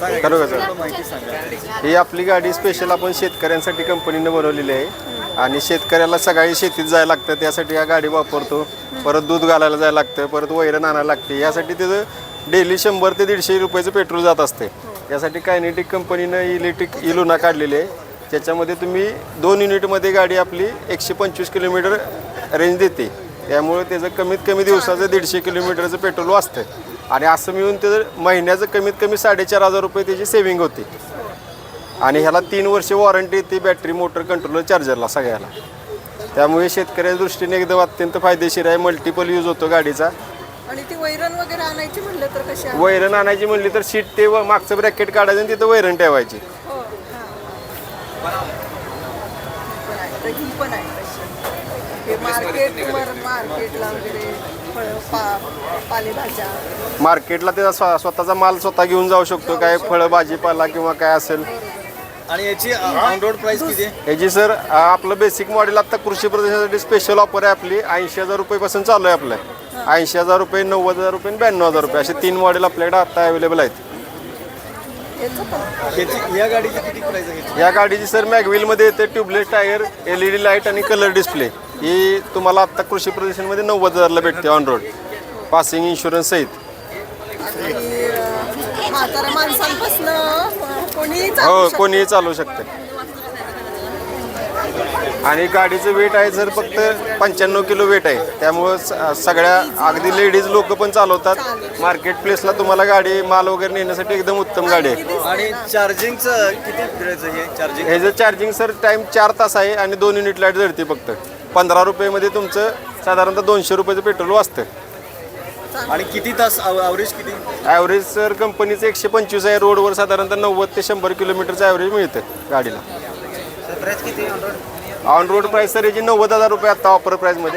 खरं सर ही आपली गाडी स्पेशल आपण शेतकऱ्यांसाठी कंपनीनं बनवलेली आहे. आणि शेतकऱ्याला सकाळी शेतीत जायला लागतं त्यासाठी या गाडी वापरतो. परत दूध घालायला जायला लागतं परत वैरण आणायला लागते. यासाठी त्याचं डेली शंभर ते दीडशे रुपयाचं पेट्रोल जात असते. यासाठी कायनेटिक कंपनीनं इलेक्ट्रिक इलुना काढलेली आहे. त्याच्यामध्ये तुम्ही दोन युनिटमध्ये गाडी आपली एकशे पंचवीस किलोमीटर रेंज देते. त्यामुळे त्याचं कमीत कमी दिवसाचं दीडशे किलोमीटरचं पेट्रोल वाचतं आणि असं मिळून त्याचं महिन्याचं कमीत कमी साडेचार हजार रुपये त्याची सेविंग होते. आणि ह्याला तीन वर्ष वॉरंटी येते बॅटरी मोटर कंट्रोलर चार्जरला सगळ्याला. त्यामुळे शेतकऱ्याच्या दृष्टीने एकदम अत्यंत फायदेशीर आहे. मल्टिपल यूज होतो गाडीचा. आणि ती वैरण वगैरे आणायची म्हणलं तर कशी? वैरण आणायची म्हणली तर सीट ते मागचं ब्रॅकेट काढायचं आणि तिथं वैरण ठेवायची. हो हां. तर ही पण आहे तशी. हे मार्केट मार्केटला वगैरे फळं पा पालेभाज्या. मार्केटला त्याचा स्व- स्वतःचा माल स्वतः घेऊन जाऊ शकतो. काय फळं भाजीपाला किंवा काय असेल. आणि याची ऑन रोड प्राइस किती आहे? ह्याची सर आ, आपलं बेसिक मॉडेल आता कृषी प्रदर्शनासाठी स्पेशल ऑफर आहे आपली. ऐंशी हजार रुपयेपासून चालू आहे आपलं. ऐंशी हजार रुपये नव्वद हजार रुपये आणि ब्याण्णव हजार रुपये असे तीन मॉडेल आपल्याकडे आता अवेलेबल आहेत. याचं या गाडीची किती प्राइस आहे या गाडीची सर मॅगविलमध्ये येते tubeless tyre L E D light आणि कलर डिस्प्ले ही तुम्हाला आता कृषी प्रदर्शनमध्ये नव्वद हजारला भेटते ऑन रोड पासिंग इन्शुरन्स सहित. माणसांपासून कोणीही हो चालू शकतं. कोणीही चालू शकते. आणि गाडीचं वेट आहे सर फक्त पंच्याण्णव किलो वेट आहे. त्यामुळं स- सगळ्या अगदी लेडीज लोक पण चालवतात. मार्केट प्लेसला तुम्हाला गाडी माल वगैरे नेण्यासाठी एकदम उत्तम गाडी आहे. आणि चार्जिंगचं किती फिरायचं हे चार्जिंग ह्याचं चार्जिंग सर टाईम चार तास आहे आणि दोन युनिट लाइट जळते फक्त. पंधरा रुपयेमध्ये तुमचं साधारणतः दोनशे रुपयाचं पेट्रोल वाचतं. आणि किती तास ॲव्हरेज किती? ॲव्हरेज सर कंपनीचं एकशे पंचवीस आहे. रोडवर साधारणतः नव्वद ते शंभर किलोमीटरचं ॲव्हरेज मिळतं गाडीला. On road on price sir याची नव्वद हजार रुपये आता ऑफर प्राईसमध्ये